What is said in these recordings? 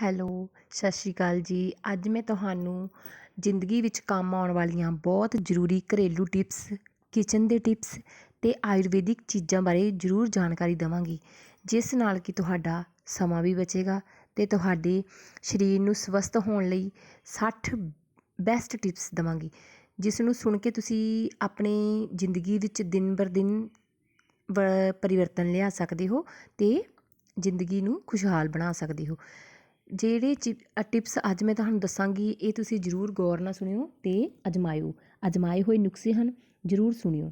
Hello, ਸਤਿ ਸ਼੍ਰੀ ਅਕਾਲ ਜੀ। ਅੱਜ ਮੈਂ ਤੁਹਾਨੂੰ ਜ਼ਿੰਦਗੀ ਵਿੱਚ ਕੰਮ ਆਉਣ ਵਾਲੀਆਂ ਬਹੁਤ ਜ਼ਰੂਰੀ ਘਰੇਲੂ ਟਿਪਸ, ਕਿਚਨ ਦੇ ਟਿਪਸ ਅਤੇ ਆਯੁਰਵੈਦਿਕ ਚੀਜ਼ਾਂ ਬਾਰੇ ਜ਼ਰੂਰ ਜਾਣਕਾਰੀ ਦੇਵਾਂਗੀ, ਜਿਸ ਨਾਲ ਕਿ ਤੁਹਾਡਾ ਸਮਾਂ ਵੀ ਬਚੇਗਾ ਅਤੇ ਤੁਹਾਡੇ ਸਰੀਰ ਨੂੰ ਸਵਸਥ ਹੋਣ ਲਈ ਸੱਠ ਬੈਸਟ ਟਿਪਸ ਦੇਵਾਂਗੀ, ਜਿਸ ਨੂੰ ਸੁਣ ਕੇ ਤੁਸੀਂ ਆਪਣੀ ਜ਼ਿੰਦਗੀ ਵਿੱਚ ਦਿਨ ਬਰ ਦਿਨ ਵ, ਪਰਿਵਰਤਨ ਲਿਆ ਸਕਦੇ ਹੋ ਅਤੇ ਜ਼ਿੰਦਗੀ ਨੂੰ ਖੁਸ਼ਹਾਲ ਬਣਾ ਸਕਦੇ ਹੋ। ਜਿਹੜੇ ਚਿ ਟਿਪਸ ਅੱਜ ਮੈਂ ਤੁਹਾਨੂੰ ਦੱਸਾਂਗੀ, ਇਹ ਤੁਸੀਂ ਜ਼ਰੂਰ ਗੌਰ ਨਾਲ ਸੁਣਿਓ ਅਤੇ ਅਜਮਾਇਓ। ਅਜਮਾਏ ਹੋਏ ਨੁਸਖੇ ਹਨ, ਜ਼ਰੂਰ ਸੁਣਿਓ।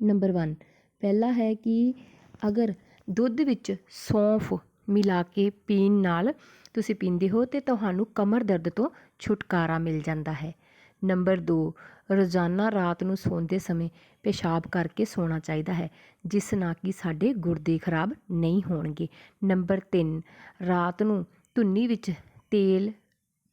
ਨੰਬਰ ਵਨ, ਪਹਿਲਾ ਹੈ ਕਿ ਅਗਰ ਦੁੱਧ ਵਿੱਚ ਸੌਂਫ ਮਿਲਾ ਕੇ ਪੀਣ ਨਾਲ ਤੁਸੀਂ ਪੀਂਦੇ ਹੋ ਤਾਂ ਤੁਹਾਨੂੰ ਕਮਰ ਦਰਦ ਤੋਂ ਛੁਟਕਾਰਾ ਮਿਲ ਜਾਂਦਾ ਹੈ। ਨੰਬਰ 2 ਰੋਜ਼ਾਨਾ ਰਾਤ ਨੂੰ ਸੌਂਦੇ ਸਮੇਂ ਪਿਸ਼ਾਬ ਕਰਕੇ ਸੌਣਾ ਚਾਹੀਦਾ ਹੈ, ਜਿਸ ਨਾਲ ਕਿ ਸਾਡੇ ਗੁਰਦੇ ਖਰਾਬ ਨਹੀਂ ਹੋਣਗੇ। ਨੰਬਰ 3 ਰਾਤ ਨੂੰ ਧੁੰਨੀ ਵਿੱਚ ਤੇਲ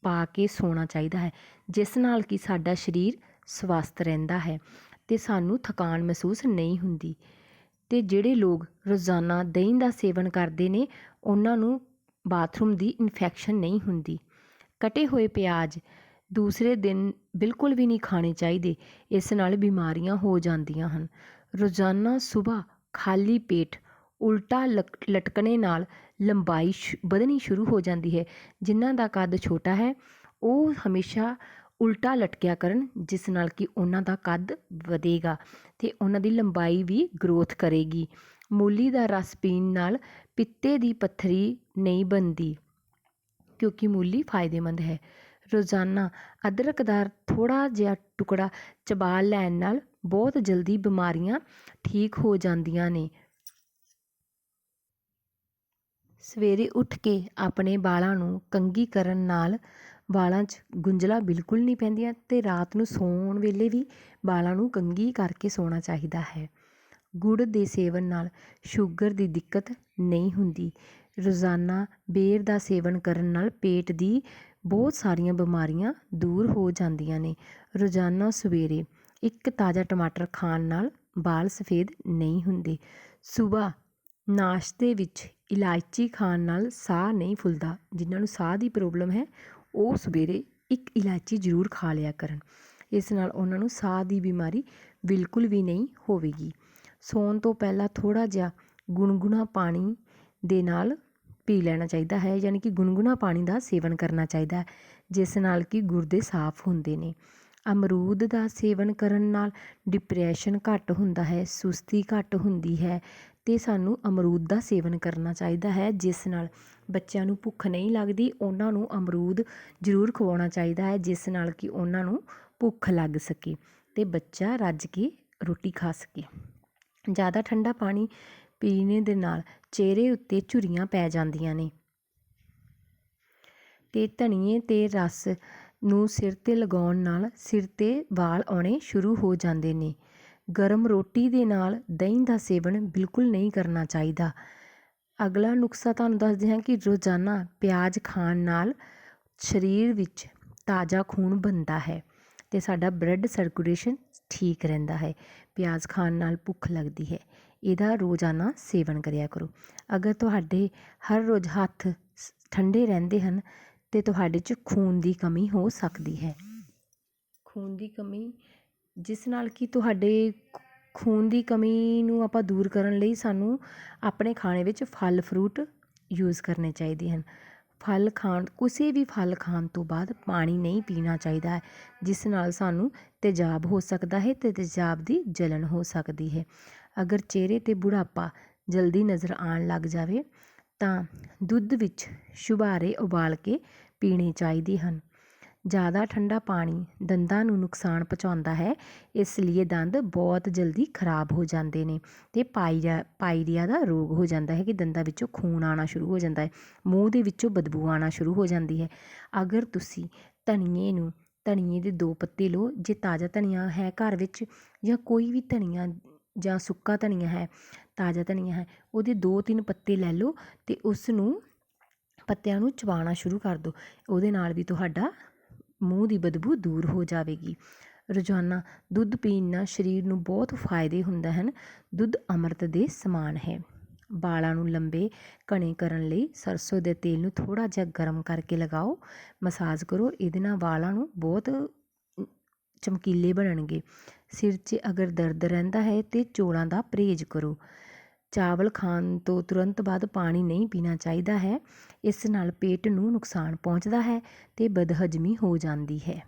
ਪਾ ਕੇ ਸੌਣਾ ਚਾਹੀਦਾ ਹੈ, ਜਿਸ ਨਾਲ ਕਿ ਸਾਡਾ ਸਰੀਰ ਸਵਸਥ ਰਹਿੰਦਾ ਹੈ ਅਤੇ ਸਾਨੂੰ ਥਕਾਨ ਮਹਿਸੂਸ ਨਹੀਂ ਹੁੰਦੀ। ਅਤੇ ਜਿਹੜੇ ਲੋਕ ਰੋਜ਼ਾਨਾ ਦਹੀਂ ਦਾ ਸੇਵਨ ਕਰਦੇ ਨੇ, ਉਹਨਾਂ ਨੂੰ ਬਾਥਰੂਮ ਦੀ ਇਨਫੈਕਸ਼ਨ ਨਹੀਂ ਹੁੰਦੀ। ਕਟੇ ਹੋਏ ਪਿਆਜ਼ ਦੂਸਰੇ ਦਿਨ ਬਿਲਕੁਲ ਵੀ ਨਹੀਂ ਖਾਣੇ ਚਾਹੀਦੇ, ਇਸ ਨਾਲ ਬਿਮਾਰੀਆਂ ਹੋ ਜਾਂਦੀਆਂ ਹਨ। ਰੋਜ਼ਾਨਾ ਸੁਬਾਹ ਖਾਲੀ ਪੇਟ ਉਲਟਾ ਲਟਕਣੇ ਨਾਲ ਲੰਬਾਈ ਵਧਣੀ ਸ਼ੁਰੂ ਹੋ ਜਾਂਦੀ ਹੈ। ਜਿਨ੍ਹਾਂ ਦਾ ਕੱਦ ਛੋਟਾ ਹੈ, ਉਹ ਹਮੇਸ਼ਾ ਉਲਟਾ ਲਟਕਿਆ ਕਰਨ, ਜਿਸ ਨਾਲ ਕਿ ਉਹਨਾਂ ਦਾ ਕੱਦ ਵਧੇਗਾ ਅਤੇ ਉਹਨਾਂ ਦੀ ਲੰਬਾਈ ਵੀ ਗਰੋਥ ਕਰੇਗੀ। ਮੂਲੀ ਦਾ ਰਸ ਪੀਣ ਨਾਲ ਪਿੱਤੇ ਦੀ ਪੱਥਰੀ ਨਹੀਂ ਬਣਦੀ, ਕਿਉਂਕਿ ਮੂਲੀ ਫਾਇਦੇਮੰਦ ਹੈ। ਰੋਜ਼ਾਨਾ ਅਦਰਕ ਦਾ ਥੋੜ੍ਹਾ ਜਿਹਾ ਟੁਕੜਾ ਚਬਾ ਲੈਣ ਨਾਲ ਬਹੁਤ ਜਲਦੀ ਬਿਮਾਰੀਆਂ ਠੀਕ ਹੋ ਜਾਂਦੀਆਂ ਨੇ। ਸਵੇਰੇ ਉੱਠ ਕੇ ਆਪਣੇ ਵਾਲਾਂ ਨੂੰ ਕੰਘੀ ਕਰਨ ਨਾਲ ਵਾਲਾਂ 'ਚ ਗੁੰਝਲਾਂ ਬਿਲਕੁਲ ਨਹੀਂ ਪੈਂਦੀਆਂ ਅਤੇ ਰਾਤ ਨੂੰ ਸੌਣ ਵੇਲੇ ਵੀ ਵਾਲਾਂ ਨੂੰ ਕੰਘੀ ਕਰਕੇ ਸੌਣਾ ਚਾਹੀਦਾ ਹੈ। ਗੁੜ ਦੇ ਸੇਵਨ ਨਾਲ ਸ਼ੂਗਰ ਦੀ ਦਿੱਕਤ ਨਹੀਂ ਹੁੰਦੀ। ਰੋਜ਼ਾਨਾ ਬੇਰ ਦਾ ਸੇਵਨ ਕਰਨ ਨਾਲ ਪੇਟ ਦੀ ਬਹੁਤ ਸਾਰੀਆਂ ਬਿਮਾਰੀਆਂ ਦੂਰ ਹੋ ਜਾਂਦੀਆਂ ਨੇ। ਰੋਜ਼ਾਨਾ ਸਵੇਰੇ ਇੱਕ ਤਾਜ਼ਾ ਟਮਾਟਰ ਖਾਣ ਨਾਲ ਵਾਲ ਸਫੇਦ ਨਹੀਂ ਹੁੰਦੇ। ਸੁਬਾਹ ਨਾਸ਼ਤੇ ਵਿੱਚ ਇਲਾਇਚੀ ਖਾਣ ਨਾਲ ਸਾਹ ਨਹੀਂ ਫੁੱਲਦਾ। ਜਿਨ੍ਹਾਂ ਨੂੰ ਸਾਹ ਦੀ ਪ੍ਰੋਬਲਮ ਹੈ, ਉਹ ਸਵੇਰੇ ਇੱਕ ਇਲਾਇਚੀ ਜ਼ਰੂਰ ਖਾ ਲਿਆ ਕਰਨ। ਇਸ ਨਾਲ ਉਹਨਾਂ ਨੂੰ ਸਾਹ ਦੀ ਬਿਮਾਰੀ ਬਿਲਕੁਲ ਵੀ ਨਹੀਂ ਹੋਵੇਗੀ। ਸੌਣ ਤੋਂ ਪਹਿਲਾਂ ਥੋੜ੍ਹਾ ਜਿਹਾ ਗੁਣਗੁਣਾ ਪਾਣੀ ਦੇ ਨਾਲ ਪੀ ਲੈਣਾ ਚਾਹੀਦਾ ਹੈ, ਯਾਨੀ ਕਿ ਗੁਣਗੁਣਾ ਪਾਣੀ ਦਾ ਸੇਵਨ ਕਰਨਾ ਚਾਹੀਦਾ ਜਿਸ ਨਾਲ ਕਿ ਗੁਰਦੇ ਸਾਫ਼ ਹੁੰਦੇ ਨੇ। ਅਮਰੂਦ ਦਾ ਸੇਵਨ ਕਰਨ ਨਾਲ ਡਿਪਰੈਸ਼ਨ ਘੱਟ ਹੁੰਦਾ ਹੈ, ਸੁਸਤੀ ਘੱਟ ਹੁੰਦੀ ਹੈ ਅਤੇ ਸਾਨੂੰ ਅਮਰੂਦ ਦਾ ਸੇਵਨ ਕਰਨਾ ਚਾਹੀਦਾ ਹੈ, ਜਿਸ ਨਾਲ ਬੱਚਿਆਂ ਨੂੰ ਭੁੱਖ ਨਹੀਂ ਲੱਗਦੀ, ਉਹਨਾਂ ਨੂੰ ਅਮਰੂਦ ਜ਼ਰੂਰ ਖਵਾਉਣਾ ਚਾਹੀਦਾ ਹੈ, ਜਿਸ ਨਾਲ ਕਿ ਉਹਨਾਂ ਨੂੰ ਭੁੱਖ ਲੱਗ ਸਕੇ ਅਤੇ ਬੱਚਾ ਰੱਜ ਕੇ ਰੋਟੀ ਖਾ ਸਕੇ। ਜ਼ਿਆਦਾ ਠੰਡਾ ਪਾਣੀ ਪੀਣੇ ਦੇ ਨਾਲ ਚਿਹਰੇ ਉੱਤੇ ਝੁਰੀਆਂ ਪੈ ਜਾਂਦੀਆਂ ਨੇ ਅਤੇ ਧਨੀਏ ਅਤੇ ਰਸ ਨੂੰ ਸਿਰ 'ਤੇ ਲਗਾਉਣ ਨਾਲ ਸਿਰ 'ਤੇ ਵਾਲ ਆਉਣੇ ਸ਼ੁਰੂ ਹੋ ਜਾਂਦੇ ਨੇ। ਗਰਮ ਰੋਟੀ ਦੇ ਨਾਲ ਦਹੀਂ ਦਾ ਸੇਵਨ ਬਿਲਕੁਲ ਨਹੀਂ ਕਰਨਾ ਚਾਹੀਦਾ। ਅਗਲਾ ਨੁਸਖਾ ਤੁਹਾਨੂੰ ਦੱਸਦੇ ਹਾਂ ਕਿ ਰੋਜ਼ਾਨਾ ਪਿਆਜ਼ ਖਾਣ ਨਾਲ ਸਰੀਰ ਵਿੱਚ ਤਾਜ਼ਾ ਖੂਨ ਬਣਦਾ ਹੈ ਅਤੇ ਸਾਡਾ ਬਲੱਡ ਸਰਕੂਲੇਸ਼ਨ ਠੀਕ ਰਹਿੰਦਾ ਹੈ। ਪਿਆਜ਼ ਖਾਣ ਨਾਲ ਭੁੱਖ ਲੱਗਦੀ ਹੈ, ਇਹਦਾ ਰੋਜ਼ਾਨਾ ਸੇਵਨ ਕਰਿਆ ਕਰੋ। ਅਗਰ ਤੁਹਾਡੇ ਹਰ ਰੋਜ਼ ਹੱਥ ਠੰਡੇ ਰਹਿੰਦੇ ਹਨ ਅਤੇ ਤੁਹਾਡੇ 'ਚ ਖੂਨ ਦੀ ਕਮੀ ਹੋ ਸਕਦੀ ਹੈ। ਖੂਨ ਦੀ ਕਮੀ ਜਿਸ ਨਾਲ ਕਿ ਤੁਹਾਡੇ ਖੂਨ ਦੀ ਕਮੀ ਨੂੰ ਆਪਾਂ ਦੂਰ ਕਰਨ ਲਈ ਸਾਨੂੰ ਆਪਣੇ ਖਾਣੇ ਵਿੱਚ ਫਲ ਫਰੂਟ ਯੂਜ਼ ਕਰਨੇ ਚਾਹੀਦੇ ਹਨ। ਫਲ ਖਾਣ, ਕਿਸੇ ਵੀ ਫਲ ਖਾਣ ਤੋਂ ਬਾਅਦ ਪਾਣੀ ਨਹੀਂ ਪੀਣਾ ਚਾਹੀਦਾ ਹੈ, ਜਿਸ ਨਾਲ ਸਾਨੂੰ ਤੇਜ਼ਾਬ ਹੋ ਸਕਦਾ ਹੈ ਅਤੇ ਤੇਜ਼ਾਬ ਦੀ ਜਲਣ ਹੋ ਸਕਦੀ ਹੈ। ਅਗਰ ਚਿਹਰੇ 'ਤੇ ਬੁਢਾਪਾ ਜਲਦੀ ਨਜ਼ਰ ਆਉਣ ਲੱਗ ਜਾਵੇ ਤਾਂ ਦੁੱਧ ਵਿੱਚ ਛੁਹਾਰੇ ਉਬਾਲ ਕੇ ਪੀਣੇ ਚਾਹੀਦੇ ਹਨ। ਜ਼ਿਆਦਾ ਠੰਡਾ ਪਾਣੀ ਦੰਦਾਂ ਨੂੰ ਨੁਕਸਾਨ ਪਹੁੰਚਾਉਂਦਾ ਹੈ, ਇਸ ਲਈ ਦੰਦ ਬਹੁਤ ਜਲਦੀ ਖਰਾਬ ਹੋ ਜਾਂਦੇ ਨੇ ਅਤੇ ਪਾਈਰੀਆ ਪਾਈਰੀਆ ਦਾ ਰੋਗ ਹੋ ਜਾਂਦਾ ਹੈ ਕਿ ਦੰਦਾਂ ਵਿੱਚੋਂ ਖੂਨ ਆਉਣਾ ਸ਼ੁਰੂ ਹੋ ਜਾਂਦਾ ਹੈ, ਮੂੰਹ ਦੇ ਵਿੱਚੋਂ ਬਦਬੂ ਆਉਣਾ ਸ਼ੁਰੂ ਹੋ ਜਾਂਦੀ ਹੈ। ਅਗਰ ਤੁਸੀਂ ਧਨੀਏ ਨੂੰ, ਧਨੀਏ ਦੇ ਦੋ ਪੱਤੇ ਲਓ, ਜੇ ਤਾਜ਼ਾ ਧਨੀਆ ਹੈ ਘਰ ਵਿੱਚ ਜਾਂ ਕੋਈ ਵੀ ਧਨੀਆ ਜਾਂ ਸੁੱਕਾ ਧਨੀਆ ਹੈ, ਤਾਜ਼ਾ ਧਨੀਆ ਹੈ, ਉਹਦੇ ਦੋ ਤਿੰਨ ਪੱਤੇ ਲੈ ਲਓ ਅਤੇ ਉਸ ਨੂੰ ਪੱਤਿਆਂ ਨੂੰ ਚਬਾਉਣਾ ਸ਼ੁਰੂ ਕਰ ਦਿਓ, ਉਹਦੇ ਨਾਲ ਵੀ ਤੁਹਾਡਾ ਮੂੰਹ ਦੀ ਬਦਬੂ ਦੂਰ ਹੋ ਜਾਵੇਗੀ। ਰੋਜ਼ਾਨਾ ਦੁੱਧ ਪੀਣ ਨਾਲ ਸਰੀਰ ਨੂੰ ਬਹੁਤ ਫਾਇਦੇ ਹੁੰਦੇ ਹਨ। ਦੁੱਧ ਅੰਮ੍ਰਿਤ ਦੇ ਸਮਾਨ ਹੈ। ਵਾਲਾਂ ਨੂੰ ਲੰਬੇ ਘਣੇ ਕਰਨ ਲਈ ਸਰਸੋਂ ਦੇ ਤੇਲ ਨੂੰ ਥੋੜ੍ਹਾ ਜਿਹਾ ਗਰਮ ਕਰਕੇ ਲਗਾਓ। ਮਸਾਜ ਕਰੋ। ਇਹਦੇ ਨਾਲ ਵਾਲਾਂ ਨੂੰ ਬਹੁਤ ਚਮਕੀਲੇ ਬਣਨਗੇ। ਸਿਰ 'ਚ ਅਗਰ ਦਰਦ ਰਹਿੰਦਾ ਹੈ ਤਾਂ ਚੌਲਾਂ ਦਾ ਪਰਹੇਜ਼ ਕਰੋ। ਚਾਵਲ ਖਾਣ ਤੋਂ ਤੁਰੰਤ ਬਾਅਦ ਪਾਣੀ ਨਹੀਂ ਪੀਣਾ ਚਾਹੀਦਾ ਹੈ। ਇਸ ਨਾਲ ਪੇਟ ਨੂੰ ਨੁਕਸਾਨ ਪਹੁੰਚਦਾ ਹੈ ਅਤੇ ਬਦਹਜ਼ਮੀ ਹੋ ਜਾਂਦੀ ਹੈ।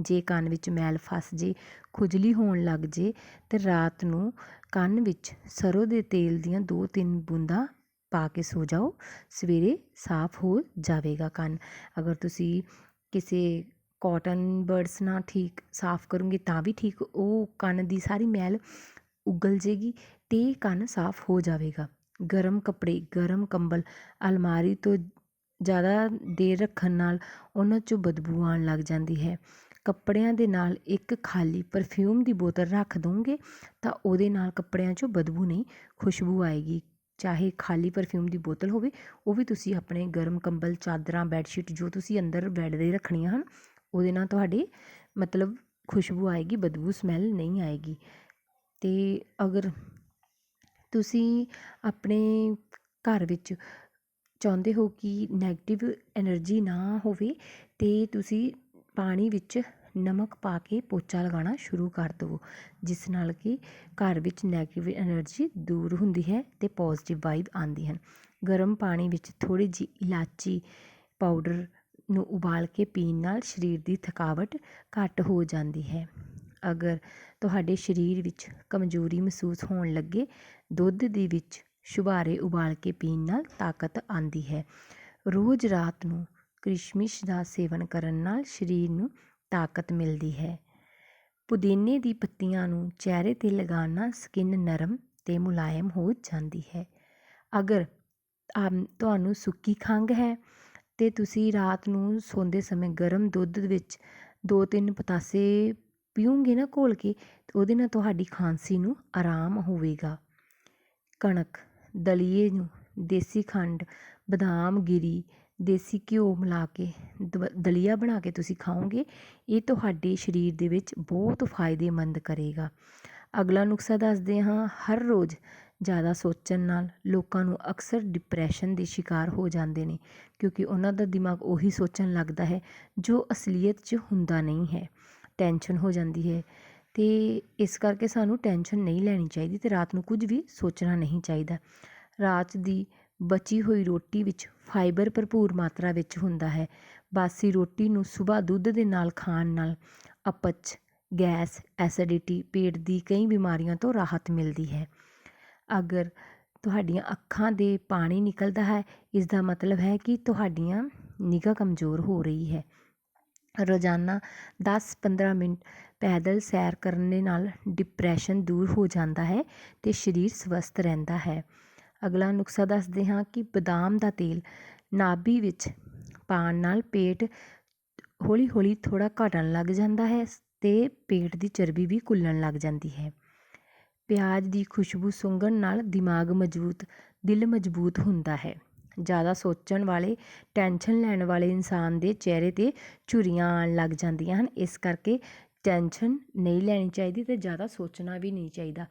ਜੇ ਕੰਨ ਵਿੱਚ ਮੈਲ ਫਸ ਜੇ, ਖੁਜਲੀ ਹੋਣ ਲੱਗ ਜੇ, ਤਾਂ ਰਾਤ ਨੂੰ ਕੰਨ ਵਿੱਚ ਸਰ੍ਹੋਂ ਦੇ ਤੇਲ ਦੀਆਂ ਦੋ ਤਿੰਨ ਬੂੰਦਾਂ ਪਾ ਕੇ ਸੋ ਜਾਓ। ਸਵੇਰੇ ਸਾਫ਼ ਹੋ ਜਾਵੇਗਾ ਕੰਨ। ਅਗਰ ਤੁਸੀਂ ਕਿਸੇ ਕੋਟਨ ਬਰਡਸ ਨਾਲ ਠੀਕ ਸਾਫ਼ ਕਰੋਗੇ ਤਾਂ ਵੀ ਠੀਕ, ਉਹ ਕੰਨ ਦੀ ਸਾਰੀ ਮੈਲ ਉਗਲ ਜੇਗੀ। ਅਤੇ ਕੰਨ ਸਾਫ਼ ਹੋ ਜਾਵੇਗਾ। ਗਰਮ ਕੱਪੜੇ, ਗਰਮ ਕੰਬਲ, ਅਲਮਾਰੀ ਤੋਂ ਜ਼ਿਆਦਾ ਦੇਰ ਰੱਖਣ ਨਾਲ ਉਹਨਾਂ 'ਚੋਂ ਬਦਬੂ ਆਉਣ ਲੱਗ ਜਾਂਦੀ ਹੈ। ਕੱਪੜਿਆਂ ਦੇ ਨਾਲ ਇੱਕ ਖਾਲੀ ਪਰਫਿਊਮ ਦੀ ਬੋਤਲ ਰੱਖ ਦਉਂਗੇ ਤਾਂ ਉਹਦੇ ਨਾਲ ਕੱਪੜਿਆਂ 'ਚੋਂ ਬਦਬੂ ਨਹੀਂ, ਖੁਸ਼ਬੂ ਆਏਗੀ। ਚਾਹੇ ਖਾਲੀ ਪਰਫਿਊਮ ਦੀ ਬੋਤਲ ਹੋਵੇ, ਉਹ ਵੀ ਤੁਸੀਂ ਆਪਣੇ ਗਰਮ ਕੰਬਲ, ਚਾਦਰਾਂ ਬੈੱਡਸ਼ੀਟ ਜੋ ਤੁਸੀਂ ਅੰਦਰ ਬੈੱਡ ਦੇ ਰੱਖਣੀਆਂ ਹਨ, ਉਹਦੇ ਨਾਲ ਤੁਹਾਡੇ ਮਤਲਬ ਖੁਸ਼ਬੂ ਆਏਗੀ, ਬਦਬੂ ਸਮੈਲ ਨਹੀਂ ਆਏਗੀ। ਅਤੇ ਅਗਰ ਤੁਸੀਂ ਆਪਣੇ ਘਰ ਵਿੱਚ ਚਾਹੁੰਦੇ ਹੋ ਕਿ ਨੈਗੇਟਿਵ ਐਨਰਜੀ ਨਾ ਹੋਵੇ ਅਤੇ ਤੁਸੀਂ ਪਾਣੀ ਵਿੱਚ ਨਮਕ ਪਾ ਕੇ ਪੋਚਾ ਲਗਾਉਣਾ ਸ਼ੁਰੂ ਕਰ ਦੇਵੋ, ਜਿਸ ਨਾਲ ਕਿ ਘਰ ਵਿੱਚ ਨੈਗੇਟਿਵ ਐਨਰਜੀ ਦੂਰ ਹੁੰਦੀ ਹੈ ਅਤੇ ਪੋਜ਼ੀਟਿਵ ਵਾਈਬ ਆਉਂਦੀ ਹਨ। ਗਰਮ ਪਾਣੀ ਵਿੱਚ ਥੋੜ੍ਹੀ ਜਿਹੀ ਇਲਾਚੀ ਪਾਊਡਰ ਨੂੰ ਉਬਾਲ ਕੇ ਪੀਣ ਨਾਲ ਸਰੀਰ ਦੀ ਥਕਾਵਟ ਘੱਟ ਹੋ ਜਾਂਦੀ ਹੈ। ਅਗਰ ਤੁਹਾਡੇ ਸਰੀਰ ਵਿੱਚ ਕਮਜ਼ੋਰੀ ਮਹਿਸੂਸ ਹੋਣ ਲੱਗੇ, ਦੁੱਧ ਦੇ ਵਿੱਚ ਛੁਹਾਰੇ ਉਬਾਲ ਕੇ ਪੀਣ ਨਾਲ ਤਾਕਤ ਆਉਂਦੀ ਹੈ। ਰੋਜ਼ ਰਾਤ ਨੂੰ ਕਿਸ਼ਮਿਸ਼ ਦਾ ਸੇਵਨ ਕਰਨ ਨਾਲ ਸਰੀਰ ਨੂੰ ਤਾਕਤ ਮਿਲਦੀ ਹੈ। ਪੁਦੀਨੇ ਦੀ ਪੱਤੀਆਂ ਨੂੰ ਚਿਹਰੇ 'ਤੇ ਲਗਾਉਣ ਨਾਲ ਸਕਿਨ ਨਰਮ ਅਤੇ ਮੁਲਾਇਮ ਹੋ ਜਾਂਦੀ ਹੈ। ਅਗਰ ਤੁਹਾਨੂੰ ਸੁੱਕੀ ਖੰਘ ਹੈ ਅਤੇ ਤੁਸੀਂ ਰਾਤ ਨੂੰ ਸੌਂਦੇ ਸਮੇਂ ਗਰਮ ਦੁੱਧ ਵਿੱਚ ਦੋ ਤਿੰਨ ਪਤਾਸੇ ਪੀਓਗੇ ਨਾ ਘੋਲ ਕੇ ਉਹਦੇ ਨਾਲ ਤੁਹਾਡੀ ਖਾਂਸੀ ਨੂੰ ਆਰਾਮ ਹੋਵੇਗਾ। ਕਣਕ, ਦਲੀਏ ਨੂੰ ਦੇਸੀ ਖੰਡ, ਬਦਾਮ, ਗਿਰੀ, ਦੇਸੀ ਘਿਓ ਮਿਲਾ ਕੇ ਦ ਦਲੀਆ ਬਣਾ ਕੇ ਤੁਸੀਂ ਖਾਓਗੇ, ਇਹ ਤੁਹਾਡੇ ਸਰੀਰ ਦੇ ਵਿੱਚ ਬਹੁਤ ਫਾਇਦੇਮੰਦ ਕਰੇਗਾ। ਅਗਲਾ ਨੁਸਖਾ ਦੱਸਦੇ ਹਾਂ, ਹਰ ਰੋਜ਼ ਜ਼ਿਆਦਾ ਸੋਚਣ ਨਾਲ ਲੋਕਾਂ ਨੂੰ ਅਕਸਰ ਡਿਪਰੈਸ਼ਨ ਦੇ ਸ਼ਿਕਾਰ ਹੋ ਜਾਂਦੇ ਨੇ, ਕਿਉਂਕਿ ਉਹਨਾਂ ਦਾ ਦਿਮਾਗ ਉਹੀ ਸੋਚਣ ਲੱਗਦਾ ਹੈ ਜੋ ਅਸਲੀਅਤ 'ਚ ਹੁੰਦਾ ਨਹੀਂ ਹੈ। ਟੈਨਸ਼ਨ ਹੋ ਜਾਂਦੀ ਹੈ। ਅਤੇ ਇਸ ਕਰਕੇ ਸਾਨੂੰ ਟੈਨਸ਼ਨ ਨਹੀਂ ਲੈਣੀ ਚਾਹੀਦੀ ਅਤੇ ਰਾਤ ਨੂੰ ਕੁਝ ਵੀ ਸੋਚਣਾ ਨਹੀਂ ਚਾਹੀਦਾ। ਰਾਤ ਦੀ ਬਚੀ ਹੋਈ ਰੋਟੀ ਵਿੱਚ ਫਾਈਬਰ ਭਰਪੂਰ ਮਾਤਰਾ ਵਿੱਚ ਹੁੰਦਾ ਹੈ। ਬਾਸੀ ਰੋਟੀ ਨੂੰ ਸੁਬਾਹ ਦੁੱਧ ਦੇ ਨਾਲ ਖਾਣ ਨਾਲ ਅਪਚ, ਗੈਸ, ਐਸਿਡਿਟੀ, ਪੇਟ ਦੀ ਕਈ ਬਿਮਾਰੀਆਂ ਤੋਂ ਰਾਹਤ ਮਿਲਦੀ ਹੈ। ਅਗਰ ਤੁਹਾਡੀਆਂ ਅੱਖਾਂ ਦੇ ਪਾਣੀ ਨਿਕਲਦਾ ਹੈ ਇਸ ਦਾ ਮਤਲਬ ਹੈ ਕਿ ਤੁਹਾਡੀਆਂ ਨਿਗਾਹ ਕਮਜ਼ੋਰ ਹੋ ਰਹੀ ਹੈ। ਰੋਜ਼ਾਨਾ 10-15 ਮਿੰਟ ਪੈਦਲ ਸੈਰ ਕਰਨ ਦੇ ਨਾਲ ਡਿਪਰੈਸ਼ਨ ਦੂਰ ਹੋ ਜਾਂਦਾ ਹੈ ਅਤੇ ਸਰੀਰ ਸਵਸਥ ਰਹਿੰਦਾ ਹੈ। ਅਗਲਾ ਨੁਸਖਾ ਦੱਸਦੇ ਹਾਂ ਕਿ ਬਦਾਮ ਦਾ ਤੇਲ ਨਾਭੀ ਵਿੱਚ ਪਾਉਣ ਨਾਲ ਪੇਟ ਹੌਲੀ ਹੌਲੀ ਥੋੜ੍ਹਾ ਘਟਣ ਲੱਗ ਜਾਂਦਾ ਹੈ ਅਤੇ ਪੇਟ ਦੀ ਚਰਬੀ ਵੀ ਘੁੱਲਣ ਲੱਗ ਜਾਂਦੀ ਹੈ। ਪਿਆਜ਼ ਦੀ ਖੁਸ਼ਬੂ ਸੁੰਘਣ ਨਾਲ ਦਿਮਾਗ ਮਜ਼ਬੂਤ, ਦਿਲ ਮਜ਼ਬੂਤ ਹੁੰਦਾ ਹੈ। ਜ਼ਿਆਦਾ ਸੋਚਣ ਵਾਲੇ, ਟੈਨਸ਼ਨ ਲੈਣ ਵਾਲੇ ਇਨਸਾਨ ਦੇ ਚਿਹਰੇ 'ਤੇ ਝੁਰੀਆਂ ਆਉਣ ਲੱਗ ਜਾਂਦੀਆਂ ਹਨ। ਇਸ ਕਰਕੇ ਟੈਨਸ਼ਨ ਨਹੀਂ ਲੈਣੀ ਚਾਹੀਦੀ ਅਤੇ ਜ਼ਿਆਦਾ ਸੋਚਣਾ ਵੀ ਨਹੀਂ ਚਾਹੀਦਾ।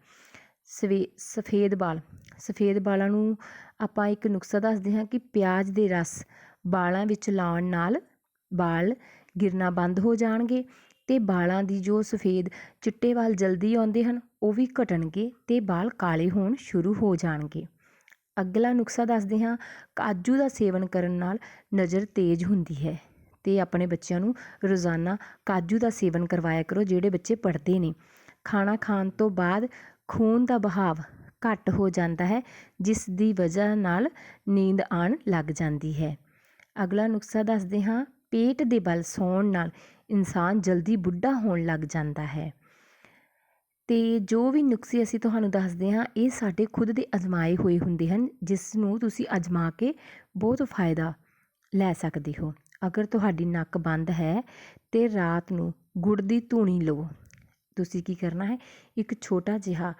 ਸਵੇ, ਸਫੇਦ ਵਾਲ ਸਫੇਦ ਵਾਲਾਂ ਨੂੰ ਆਪਾਂ ਇੱਕ ਨੁਸਖਾ ਦੱਸਦੇ ਹਾਂ ਕਿ ਪਿਆਜ਼ ਦੇ ਰਸ ਵਾਲਾਂ ਵਿੱਚ ਲਾਉਣ ਨਾਲ ਵਾਲ ਗਿਰਨਾ ਬੰਦ ਹੋ ਜਾਣਗੇ ਅਤੇ ਵਾਲਾਂ ਦੀ ਜੋ ਸਫੇਦ ਚਿੱਟੇ ਵਾਲ ਜਲਦੀ ਆਉਂਦੇ ਹਨ, ਉਹ ਵੀ ਘਟਣਗੇ ਅਤੇ ਵਾਲ ਕਾਲੇ ਹੋਣ ਸ਼ੁਰੂ ਹੋ ਜਾਣਗੇ। ਅਗਲਾ ਨੁਸਖਾ ਦੱਸਦੇ ਹਾਂ, ਕਾਜੂ ਦਾ ਸੇਵਨ ਕਰਨ ਨਾਲ ਨਜ਼ਰ ਤੇਜ਼ ਹੁੰਦੀ ਹੈ ਅਤੇ ਆਪਣੇ ਬੱਚਿਆਂ ਨੂੰ ਰੋਜ਼ਾਨਾ ਕਾਜੂ ਦਾ ਸੇਵਨ ਕਰਵਾਇਆ ਕਰੋ, ਜਿਹੜੇ ਬੱਚੇ ਪੜ੍ਹਦੇ ਨੇ। ਖਾਣਾ ਖਾਣ ਤੋਂ ਬਾਅਦ ਖੂਨ ਦਾ ਬਹਾਵ ਘੱਟ ਹੋ ਜਾਂਦਾ ਹੈ, ਜਿਸ ਦੀ ਵਜ੍ਹਾ ਨਾਲ ਨੀਂਦ ਆਉਣ ਲੱਗ ਜਾਂਦੀ ਹੈ। ਅਗਲਾ ਨੁਸਖਾ ਦੱਸਦੇ ਹਾਂ, ਪੇਟ ਦੇ ਬਲ ਸੌਣ ਨਾਲ ਇਨਸਾਨ ਜਲਦੀ ਬੁੱਢਾ ਹੋਣ ਲੱਗ ਜਾਂਦਾ ਹੈ। ਅਤੇ ਜੋ ਵੀ ਨੁਸਖੇ ਅਸੀਂ ਤੁਹਾਨੂੰ ਦੱਸਦੇ ਹਾਂ, ਇਹ ਸਾਡੇ ਖੁਦ ਦੇ ਅਜ਼ਮਾਏ ਹੋਏ ਹੁੰਦੇ ਹਨ, ਜਿਸ ਨੂੰ ਤੁਸੀਂ ਅਜ਼ਮਾ ਕੇ ਬਹੁਤ ਫਾਇਦਾ ਲੈ ਸਕਦੇ ਹੋ। ਅਗਰ ਤੁਹਾਡੀ ਨੱਕ ਬੰਦ ਹੈ ਤਾਂ ਰਾਤ ਨੂੰ ਗੁੜ ਦੀ ਧੂਣੀ ਲਵੋ। ਤੁਸੀਂ ਕੀ ਕਰਨਾ ਹੈ? ਇੱਕ ਛੋਟਾ ਜਿਹਾ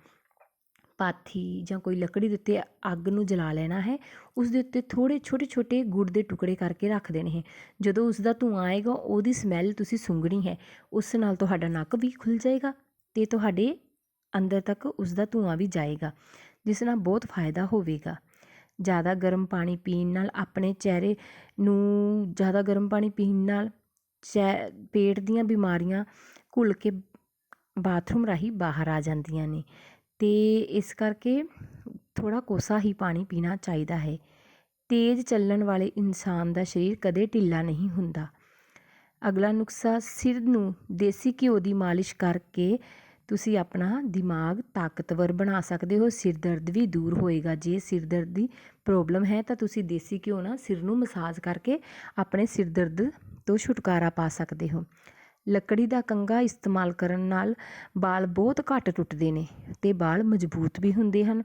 ਪਾਥੀ ਜਾਂ ਕੋਈ ਲੱਕੜੀ ਦੇ ਉੱਤੇ ਅੱਗ ਨੂੰ ਜਲਾ ਲੈਣਾ ਹੈ। ਉਸ ਦੇ ਉੱਤੇ ਥੋੜ੍ਹੇ ਛੋਟੇ ਛੋਟੇ ਗੁੜ ਦੇ ਟੁਕੜੇ ਕਰਕੇ ਰੱਖ ਦੇਣੇ ਹੈ। ਜਦੋਂ ਉਸ ਦਾ ਧੂੰਆਂ ਆਏਗਾ, ਉਹਦੀ ਸਮੈਲ ਤੁਸੀਂ ਸੁੰਘਣੀ ਹੈ। ਉਸ ਨਾਲ ਤੁਹਾਡਾ ਨੱਕ ਵੀ ਖੁੱਲ੍ਹ ਜਾਏਗਾ। ਅਤੇ ਤੁਹਾਡੇ ਅੰਦਰ ਤੱਕ ਉਸਦਾ ਧੂੰਆਂ ਵੀ ਜਾਏਗਾ, ਜਿਸ ਨਾਲ ਬਹੁਤ ਫਾਇਦਾ ਹੋਵੇਗਾ। ਜ਼ਿਆਦਾ ਗਰਮ ਪਾਣੀ ਪੀਣ ਨਾਲ ਆਪਣੇ ਚਿਹਰੇ ਨੂੰ ਜ਼ਿਆਦਾ ਗਰਮ ਪਾਣੀ ਪੀਣ ਨਾਲ ਚੈ, ਪੇਟ ਦੀਆਂ ਬਿਮਾਰੀਆਂ ਘੁਲ ਕੇ ਬਾਥਰੂਮ ਰਾਹੀਂ ਬਾਹਰ ਆ ਜਾਂਦੀਆਂ ਨੇ। ਅਤੇ ਇਸ ਕਰਕੇ ਥੋੜ੍ਹਾ ਕੋਸਾ ਹੀ ਪਾਣੀ ਪੀਣਾ ਚਾਹੀਦਾ ਹੈ। ਤੇਜ਼ ਚੱਲਣ ਵਾਲੇ ਇਨਸਾਨ ਦਾ ਸਰੀਰ ਕਦੇ ਢਿੱਲਾ ਨਹੀਂ ਹੁੰਦਾ। ਅਗਲਾ ਨੁਸਖਾ ਸਿਰ ਨੂੰ ਦੇਸੀ ਘਿਓ ਦੀ ਮਾਲਿਸ਼ ਕਰਕੇ ਤੁਸੀਂ ਆਪਣਾ ਦਿਮਾਗ ਤਾਕਤਵਰ ਬਣਾ ਸਕਦੇ ਹੋ। ਸਿਰ ਦਰਦ ਵੀ ਦੂਰ ਹੋਏਗਾ। ਜੇ ਸਿਰ ਦਰਦ ਦੀ ਪ੍ਰੋਬਲਮ ਹੈ ਤਾਂ ਤੁਸੀਂ ਦੇਸੀ ਘਿਓ ਨਾਲ ਸਿਰ ਨੂੰ ਮਸਾਜ ਕਰਕੇ ਆਪਣੇ ਸਿਰ ਦਰਦ ਤੋਂ ਛੁਟਕਾਰਾ ਪਾ ਸਕਦੇ ਹੋ। ਲੱਕੜੀ ਦਾ ਕੰਘਾ ਇਸਤੇਮਾਲ ਕਰਨ ਨਾਲ ਵਾਲ ਬਹੁਤ ਘੱਟ ਟੁੱਟਦੇ ਨੇ ਅਤੇ ਵਾਲ ਮਜ਼ਬੂਤ ਵੀ ਹੁੰਦੇ ਹਨ।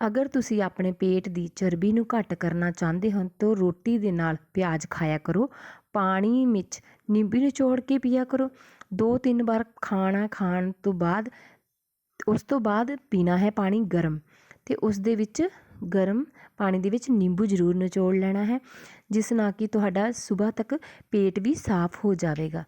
ਅਗਰ ਤੁਸੀਂ ਆਪਣੇ ਪੇਟ ਦੀ ਚਰਬੀ ਨੂੰ ਘੱਟ ਕਰਨਾ ਚਾਹੁੰਦੇ ਹੋ, ਤਾਂ ਰੋਟੀ ਦੇ ਨਾਲ ਪਿਆਜ਼ ਖਾਇਆ ਕਰੋ। ਪਾਣੀ ਵਿੱਚ ਨਿੰਬੂ ਨਿਚੋੜ ਕੇ ਪੀਆ ਕਰੋ। ਦੋ ਤਿੰਨ ਵਾਰ ਖਾਣਾ ਖਾਣ ਤੋਂ ਬਾਅਦ, ਉਸ ਤੋਂ ਬਾਅਦ ਪੀਣਾ ਹੈ ਪਾਣੀ ਗਰਮ। ਅਤੇ ਉਸ ਦੇ ਵਿੱਚ ਗਰਮ ਪਾਣੀ ਦੇ ਵਿੱਚ ਨਿੰਬੂ ਜ਼ਰੂਰ ਨਿਚੋੜ ਲੈਣਾ ਹੈ, ਜਿਸ ਨਾਲ ਕਿ ਤੁਹਾਡਾ ਸਵੇਰ ਤੱਕ ਪੇਟ ਵੀ ਸਾਫ਼ ਹੋ ਜਾਵੇਗਾ।